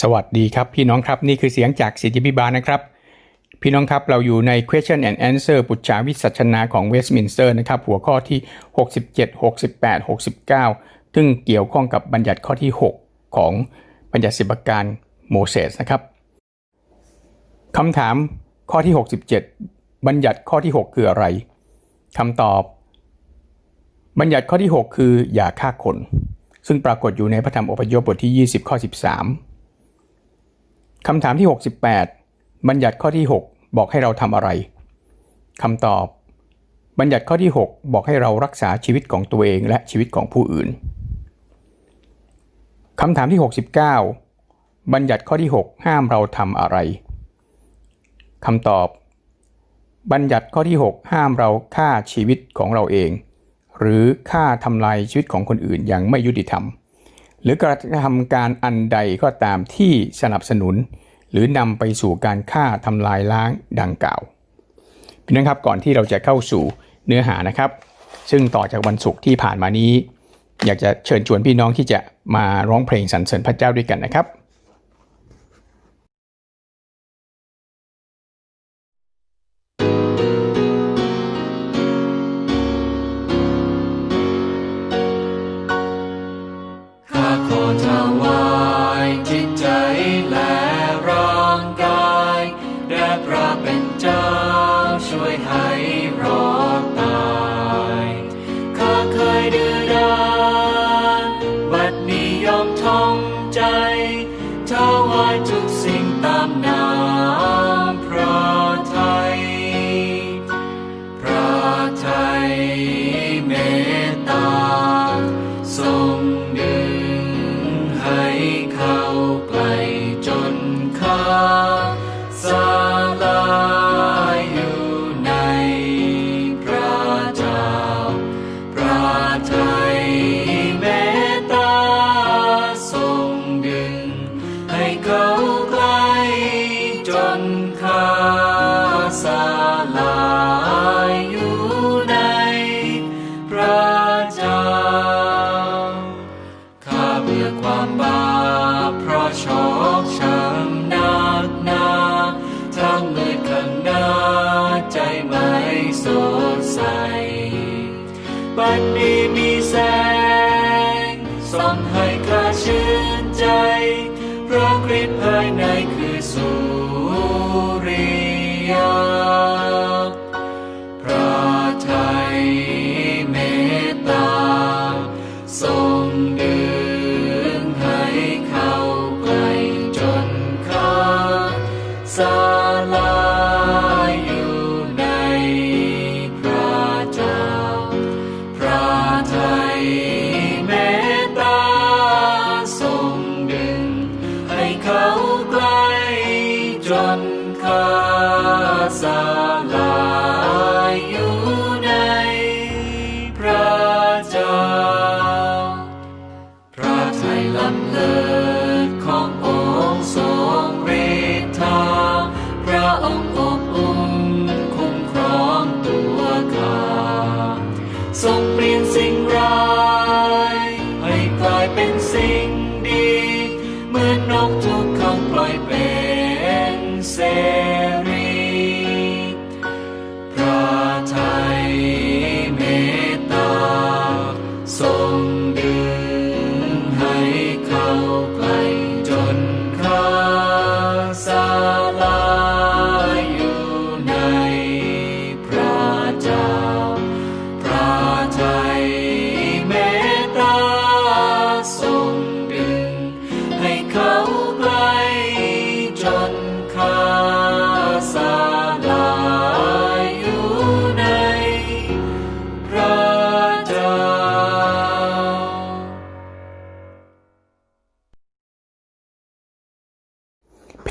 สวัสดีครับพี่น้องครับนี่คือเสียงจากสิทธิพิบาลนะครับ พี่น้องครับเราอยู่ใน question and answer ปุจจาวิสัชนาของเวสต์มินสเตอร์นะครับ หัวข้อที่ 67 68 69 ซึ่งเกี่ยวข้องกับบัญญัติข้อที่ 6 ของบัญญัติสิบประการโมเสสนะครับคำถามข้อที่ 67 บัญญัติข้อที่ 6 คืออะไรคำตอบ บัญญัติข้อที่ 6 คืออย่าฆ่าคน ซึ่งปรากฏอยู่ในพระธรรมอพยพบทที่ 20 ข้อ 13 คำถามที่ 68 บัญญัติข้อที่ 6 บอกให้เราทำอะไรคำตอบ บัญญัติข้อที่ 6 บอกให้เรารักษาชีวิตของตัวเองและชีวิตของผู้อื่นคำถามที่ 69 บัญญัติข้อที่ 6 ห้ามเราทำอะไรคำตอบ บัญญัติข้อที่ 6 ห้ามเราฆ่าชีวิตของเราเอง หรือฆ่าทำลายชีวิตของคนอื่นอย่างไม่ยุติธรรม หรือกระทำการอันใดก็ตามที่สนับสนุน หรือนำไปสู่การฆ่าทำลายล้างดังกล่าวพี่น้องครับก่อนที่เราจะเข้าสู่เนื้อหานะครับ ซึ่งต่อจากวันศุกร์ที่ผ่านมานี้ อยากจะเชิญชวนพี่น้องที่จะมาร้องเพลงสรรเสริญพระเจ้าด้วยกันนะครับ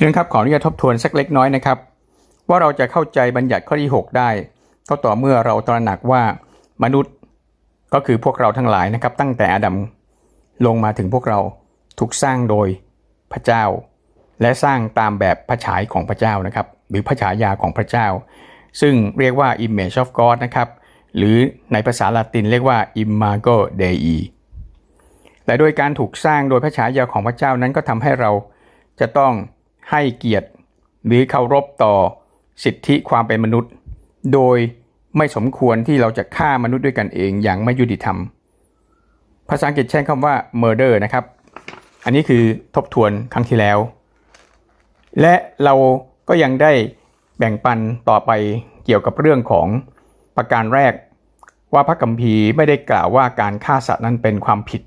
พี่น้องครับขออนุญาตทบทวนสักเล็กน้อยนะครับ ว่าเราจะเข้าใจบัญญัติข้อที่ 6 ได้ ก็ต่อเมื่อเราตระหนักว่ามนุษย์ก็คือพวกเราทั้งหลายนะครับ ตั้งแต่อาดัมลงมาถึงพวกเราถูกสร้างโดยพระเจ้า และสร้างตามแบบพระฉายของพระเจ้านะครับ หรือพระฉายาของพระเจ้า ซึ่งเรียกว่า image of God นะครับ หรือในภาษาละตินเรียกว่า imago Dei และโดยการถูกสร้างโดยพระฉายาของพระเจ้านั้นก็ทำให้เราจะต้อง ให้เกียรติ หรือเคารพต่อสิทธิความเป็นมนุษย์ โดยไม่สมควรที่เราจะฆ่ามนุษย์ด้วยกันเองอย่างไม่ยุติธรรม ภาษาอังกฤษใช้คำว่า murder นะครับ อันนี้คือทบทวนครั้งที่แล้ว และเราก็ยังได้แบ่งปันต่อไปเกี่ยวกับเรื่องของประการแรก ว่าพระกัมภีร์ไม่ได้กล่าวว่าการฆ่าสัตว์นั้นเป็นความผิด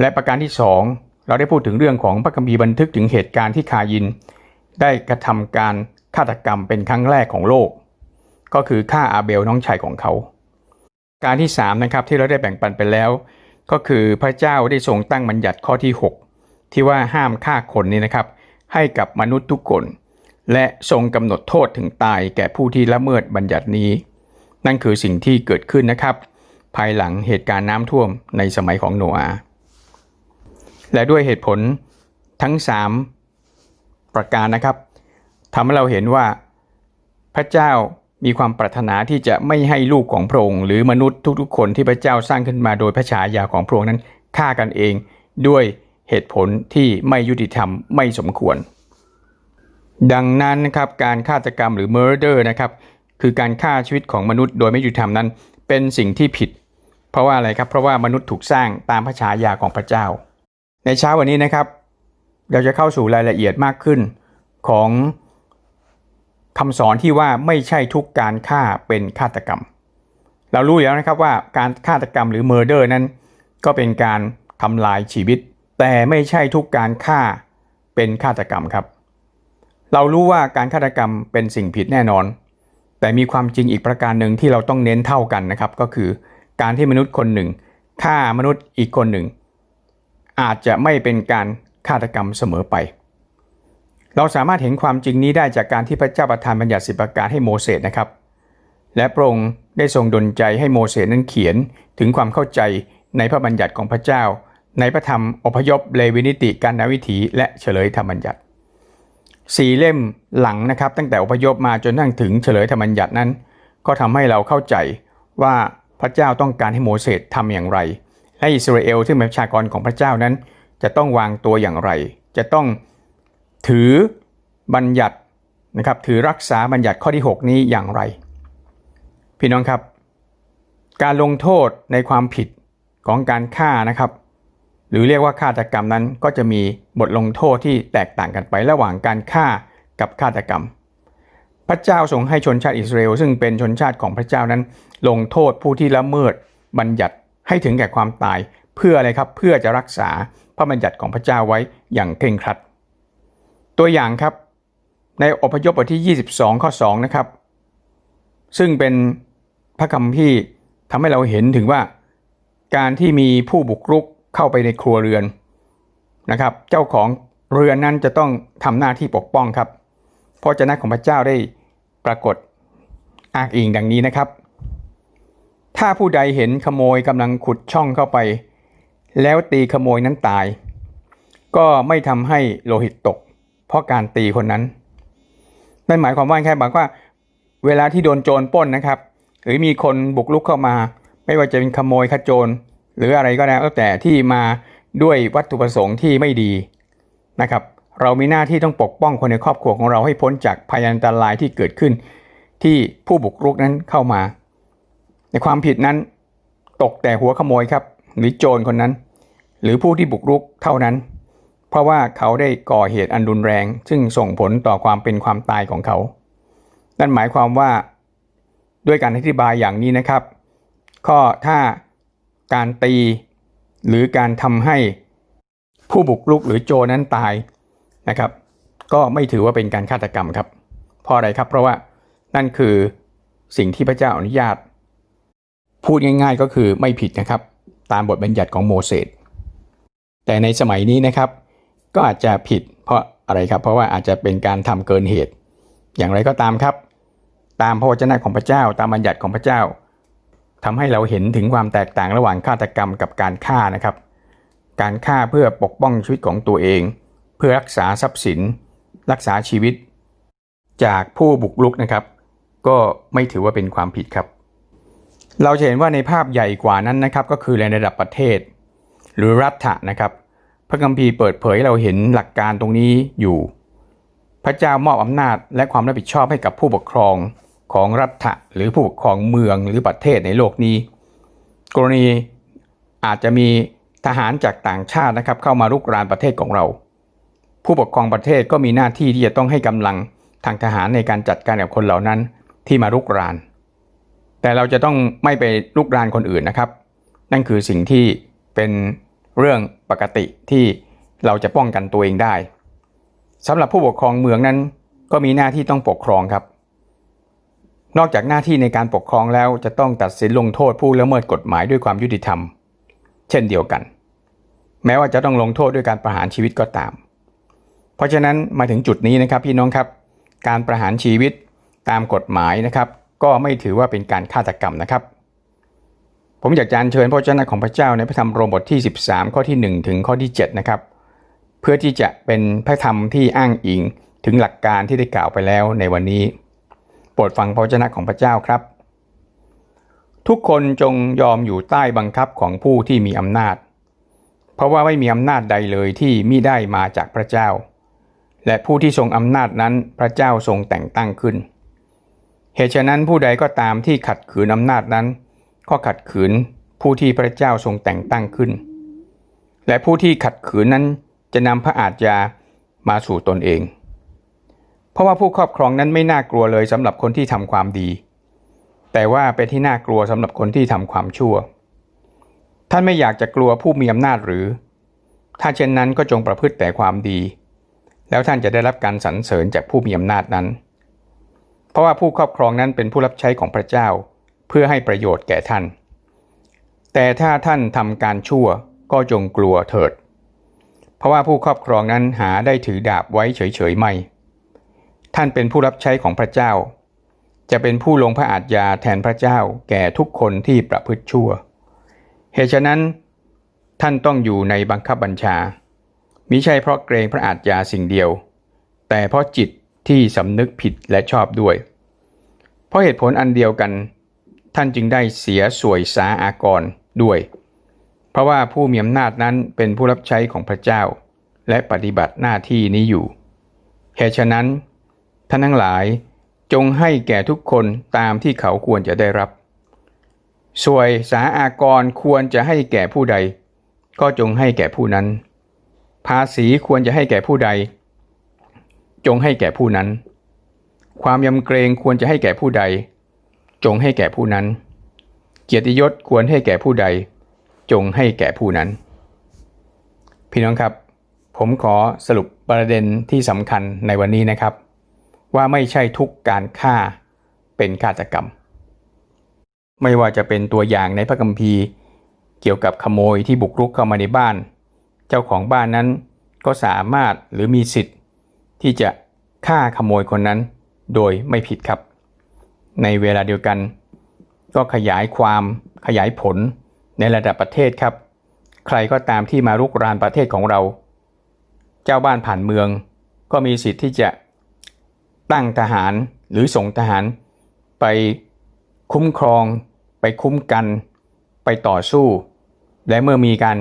และประการที่สอง เราได้พูดถึงเรื่องของพระคัมภีร์บันทึกถึงเหตุการณ์ที่คายิน ได้กระทำการฆาตกรรมเป็นครั้งแรกของโลก ก็คือฆ่าอาเบลน้องชายของเขา การที่สามนะครับที่เราได้แบ่งปันไปแล้ว ก็คือพระเจ้าได้ทรงตั้งบัญญัติข้อที่ 6 ที่ว่าห้ามฆ่าคนนี้นะครับ ให้กับมนุษย์ทุกคน และทรงกำหนดโทษถึงตายแก่ผู้ที่ละเมิดบัญญัตินี้ นั่นคือสิ่งที่เกิดขึ้นนะครับ ภายหลังเหตุการณ์น้ำท่วมในสมัยของโนอาห์ และด้วยเหตุผลทั้ง 3 ประการนะครับทำให้เราเห็นว่าพระเจ้ามีความปรารถนาที่จะไม่ให้ลูกของพระองค์หรือมนุษย์ทุกๆ คนที่พระเจ้าสร้างขึ้นมาโดยพระฉายาของพระองค์นั้นฆ่ากันเองด้วยเหตุผลที่ไม่ยุติธรรมไม่สมควร ดังนั้นนะครับการฆาตกรรมหรือ murder นะครับคือการฆ่าชีวิตของมนุษย์โดยไม่ยุติธรรมนั้น เป็นสิ่งที่ผิด เพราะว่าอะไรครับเพราะว่ามนุษย์ถูกสร้างตามพระฉายาของพระเจ้า ในเช้าวันนี้นะครับ เราจะเข้าสู่รายละเอียดมากขึ้นของคำสอนที่ว่าไม่ใช่ทุกการฆ่าเป็นฆาตกรรม เรารู้อยู่แล้วนะครับว่าการฆาตกรรมหรือ murder นั้น ก็เป็นการทำลายชีวิต แต่ไม่ใช่ทุกการฆ่าเป็นฆาตกรรมครับ เรารู้ว่าการฆาตกรรมเป็นสิ่งผิดแน่นอน แต่มีความจริงอีกประการหนึ่งที่เราต้องเน้นเท่ากันนะครับ ก็คือการที่มนุษย์คนหนึ่งฆ่ามนุษย์อีกคนหนึ่ง อาจจะไม่เป็นการฆาตกรรมเสมอไป เราสามารถเห็นความจริงนี้ได้จากการที่พระเจ้าประทานบัญญัติสิบประการให้โมเสสนะครับ และพระองค์ได้ทรงดลใจให้โมเสสนั้นเขียนถึงความเข้าใจในพระบัญญัติของพระเจ้า ในพระธรรมอพยพเลวินิติการนาวิถีและเฉลยธรรมบัญญัติสี่เล่มหลังนะครับ ตั้งแต่อพยพมาจนทั้งถึงเฉลยธรรมบัญญัตินั้น ก็ทำให้เราเข้าใจว่าพระเจ้าต้องการให้โมเสสทำอย่างไร และอิสราเอลที่เป็นประชากรของพระเจ้านั้น จะต้องวางตัวอย่างไร จะต้องถือบัญญัตินะครับถือรักษาบัญญัติข้อที่ 6 นี้อย่างไร พี่น้องครับ การลงโทษในความผิดของการฆ่านะครับ หรือเรียกว่าฆาตกรรมนั้นก็จะมีบทลงโทษที่แตกต่างกันไประหว่างการฆ่ากับฆาตกรรม พระเจ้าทรงให้ชนชาติอิสราเอลซึ่งเป็นชนชาติของพระเจ้านั้น ลงโทษผู้ที่ละเมิดบัญญัติ ให้ถึงแก่ความตายเพื่ออะไรครับเพื่อจะรักษาพระบัญญัติของพระเจ้าไว้อย่างเคร่งครัด ตัวอย่างครับในอพยพบทที่ 22 ข้อ 2 นะครับ ซึ่งเป็นพระคำที่ทำให้เราเห็นถึงว่า การที่มีผู้บุกรุกเข้าไปในครัวเรือนนะครับ เจ้าของเรือนนั้นจะต้องทำหน้าที่ปกป้องครับ เพราะเจ้าน้าของพระเจ้าได้ปรากฏอ้างอิงดังนี้นะครับ ถ้าผู้ใดเห็นขโมยกำลังขุดช่องเข้าไป แล้วตีขโมยนั้นตาย ก็ไม่ทำให้โลหิตตก เพราะการตีคนนั้นนั่นหมายความว่าแค่บอกว่า เวลาที่โดนโจรป้นนะครับ หรือมีคนบุกลุกเข้ามา ไม่ว่าจะเป็นขโมยขโจร หรืออะไรก็แล้วแต่ที่มาด้วยวัตถุประสงค์ที่ไม่ดีนะครับ เรามีหน้าที่ต้องปกป้องคนในครอบครัวของเราให้พ้นจากพยันตรายที่เกิดขึ้น ที่ผู้บุกรุกนั้นเข้ามา ในความผิดนั้น ตกแต่หัวขโมยครับ หรือโจรคนนั้น หรือผู้ที่บุกรุกเท่านั้น เพราะว่าเขาได้ก่อเหตุอันรุนแรง ซึ่งส่งผลต่อความเป็นความตายของเขา นั่นหมายความว่าด้วยการอธิบายอย่างนี้นะครับ ข้อถ้าการตี หรือการทำให้ผู้บุกรุกหรือโจรนั้นตายนะครับ ก็ไม่ถือว่าเป็นการฆาตกรรมครับเพราะอะไรครับ เพราะว่านั่นคือสิ่งที่พระเจ้าอนุญาต พูดง่ายๆก็คือไม่ผิดนะครับ ตามบทบัญญัติของโมเสสแต่ในสมัยนี้นะครับ ก็อาจจะผิดเพราะอะไรครับ เพราะว่าอาจจะเป็นการทำเกินเหตุ อย่างไรก็ตามครับ ตามพระวจนะของพระเจ้า ตามบัญญัติของพระเจ้าทำให้เราเห็นถึงความแตกต่างระหว่างฆาตกรรมกับการฆ่านะครับ การฆ่าเพื่อปกป้องชีวิตของตัวเอง เพื่อรักษาทรัพย์สิน รักษาชีวิต จากผู้บุกรุกนะครับ ก็ไม่ถือว่าเป็นความผิดครับ เราจะเห็นว่าในภาพใหญ่กว่านั้นนะครับก็คือในระดับประเทศ หรือรัฐะนะครับ พระคัมภีร์เปิดเผยเราเห็นหลักการตรงนี้อยู่ พระเจ้ามอบอำนาจและความรับผิดชอบให้กับผู้ปกครองของรัฐะหรือผู้ปกครองเมืองหรือประเทศในโลกนี้ กรณีอาจจะมีทหารจากต่างชาตินะครับเข้ามารุกรานประเทศของเรา ผู้ปกครองประเทศก็มีหน้าที่ที่จะต้องให้กำลังทางทหารในการจัดการกับคนเหล่านั้นที่มารุกราน แต่เราจะต้องไม่ไปรุกรานคนอื่นนะครับ นั่นคือสิ่งที่เป็นเรื่องปกติที่เราจะป้องกันตัวเองได้สำหรับผู้ปกครองเมืองนั้น ก็มีหน้าที่ต้องปกครองครับ นอกจากหน้าที่ในการปกครองแล้วจะต้องตัดสินลงโทษผู้ละเมิดกฎหมายด้วยความยุติธรรม เช่นเดียวกัน แม้ว่าจะต้องลงโทษด้วยการประหารชีวิตก็ตาม เพราะฉะนั้นมาถึงจุดนี้นะครับพี่น้องครับ การประหารชีวิตตามกฎหมายนะครับ ก็ไม่ถือว่าเป็นการฆาตกรรมนะครับ ผมอยากจะอัญเชิญพระเจ้าของพระเจ้าในพระธรรมโรมบทที่ 13 ข้อที่ 1 ถึงข้อที่ 7 นะครับ เพื่อที่จะเป็นพระธรรมที่อ้างอิงถึงหลักการที่ได้กล่าวไปแล้วในวันนี้ โปรดฟังพระเจ้าของพระเจ้าครับ ทุกคนจงยอมอยู่ใต้บังคับของผู้ที่มีอำนาจ เพราะว่าไม่มีอำนาจใดเลยที่มิได้มาจากพระเจ้า และผู้ที่ทรงอำนาจนั้นพระเจ้าทรงแต่งตั้งขึ้น เหตุฉะนั้นผู้ใดก็ตามที่ขัดขืนอำนาจนั้น ก็ขัดขืนผู้ที่พระเจ้าทรงแต่งตั้งขึ้น และผู้ที่ขัดขืนนั้นจะนำพระอาจยามาสู่ตนเอง เพราะว่าผู้ครอบครองนั้นไม่น่ากลัวเลยสำหรับคนที่ทำความดี แต่ว่าเป็นที่น่ากลัวสำหรับคนที่ทำความชั่ว ท่านไม่อยากจะกลัวผู้มีอำนาจหรือ ถ้าเช่นนั้นก็จงประพฤติแต่ความดี แล้วท่านจะได้รับการสรรเสริญจากผู้มีอำนาจนั้น เพราะว่าผู้ครอบครองนั้นเป็นผู้รับใช้ของพระเจ้า เพื่อให้ประโยชน์แก่ท่าน แต่ถ้าท่านทำการชั่วก็จงกลัวเถิด เพราะว่าผู้ครอบครองนั้นหาได้ถือดาบไว้เฉยๆไม่ ท่านเป็นผู้รับใช้ของพระเจ้า จะเป็นผู้ลงพระอาทยาแทนพระเจ้าแก่ทุกคนที่ประพฤติชั่ว เหตุฉะนั้น ท่านต้องอยู่ในบังคับบัญชามิใช่เพราะเกรงพระอาทยาสิ่งเดียว แต่เพราะจิต ที่สำนึกผิดและชอบด้วย เพราะเหตุผลอันเดียวกัน ท่านจึงได้เสียสวยสาอากรด้วย เพราะว่าผู้มีอำนาจนั้นเป็นผู้รับใช้ของพระเจ้า และปฏิบัติหน้าที่นี้อยู่เหตุฉะนั้น ท่านทั้งหลายจงให้แก่ทุกคนตามที่เขาควรจะได้รับสวยสาอากรควรจะให้แก่ผู้ใด ก็จงให้แก่ผู้นั้น ภาษีควรจะให้แก่ผู้ใด จงให้แก่ผู้นั้น ความยำเกรงควรจะให้แก่ผู้ใด จงให้แก่ผู้นั้น เกียรติยศควรให้แก่ผู้ใด จงให้แก่ผู้นั้น พี่น้องครับ ผมขอสรุปประเด็นที่สำคัญในวันนี้นะครับ ว่าไม่ใช่ทุกการฆ่าเป็นฆาตกรรม ไม่ว่าจะเป็นตัวอย่างในพระคัมภีร์ เกี่ยวกับขโมยที่บุกรุกเข้ามาในบ้าน เจ้าของบ้านนั้นก็สามารถหรือมีสิทธิ์ ที่จะฆ่าขโมยคนนั้นโดยไม่ผิดครับ ในเวลาเดียวกัน ก็ขยายความขยายผลในระดับประเทศครับ ใครก็ตามที่มารุกรานประเทศของเรา เจ้าบ้านผ่านเมือง ก็มีสิทธิ์ที่จะตั้งทหารหรือส่งทหาร ไปคุ้มครอง ไปคุ้มกัน ไปต่อสู้ และเมื่อมีการ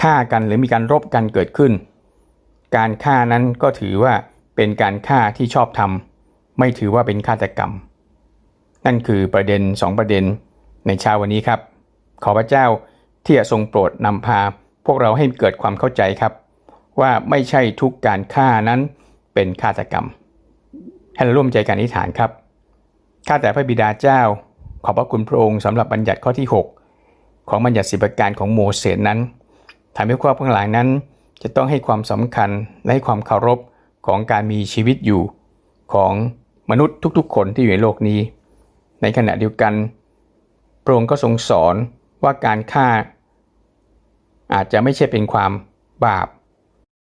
ฆ่ากันหรือมีการรบกันเกิดขึ้น การฆ่านั้นก็ถือว่าเป็นการฆ่าที่ชอบธรรมไม่ถือว่าเป็นฆาตกรรม นั่นคือประเด็นสองประเด็นในเช้าวันนี้ครับ ขอพระเจ้าที่จะทรงโปรดนำพา พวกเราให้เกิดความเข้าใจครับ ว่าไม่ใช่ทุกการฆ่านั้นเป็นฆาตกรรม ให้เราร่วมใจกันอธิษฐานครับข้าแต่พระบิดาเจ้า ขอบพระคุณพระองค์สำหรับบัญญัติข้อที่ 6 ของบัญญัติสิบประการของโมเสสนั้นทำให้พวกทั้งหลายนั้น จะต้องให้ความสำคัญและให้ความเคารพของการมีชีวิตอยู่ของมนุษย์ทุกๆ คนที่อยู่ในโลกนี้ ในขณะเดียวกันพระองค์ก็ทรงสอนว่าการฆ่า อาจจะไม่ใช่เป็นความบาป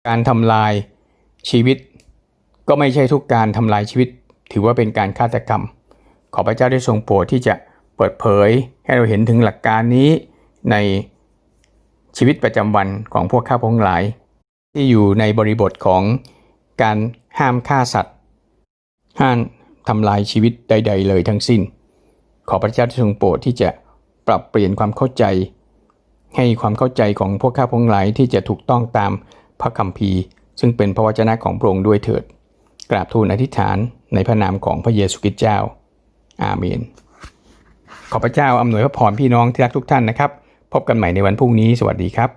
การทำลายชีวิต ก็ไม่ใช่ทุกการทำลายชีวิต ถือว่าเป็นการฆาตกรรม ขอพระเจ้าได้ทรงโปรดที่จะเปิดเผยให้เราเห็นถึงหลักการนี้ใน ชีวิตประจำวันของพวกข้าพงหลาย ที่อยู่ในบริบทของการห้ามฆ่าสัตว์ ห้ามทำลายชีวิตใด ๆ เลยทั้งสิ้น ขอพระเจ้าทรงโปรดที่จะปรับเปลี่ยนความเข้าใจ ให้ความเข้าใจของพวกข้าพงหลายที่จะถูกต้องตามพระคัมภีร์ ซึ่งเป็นพระวจนะของพระองค์ด้วยเถิด กราบทูลอธิษฐานในพระนามของพระเยซูคริสต์เจ้า อาเมน ขอพระเจ้าอำนวยพระพรพี่น้องที่รักทุกท่านนะครับ พบกันใหม่ในวันพรุ่งนี้ สวัสดีครับ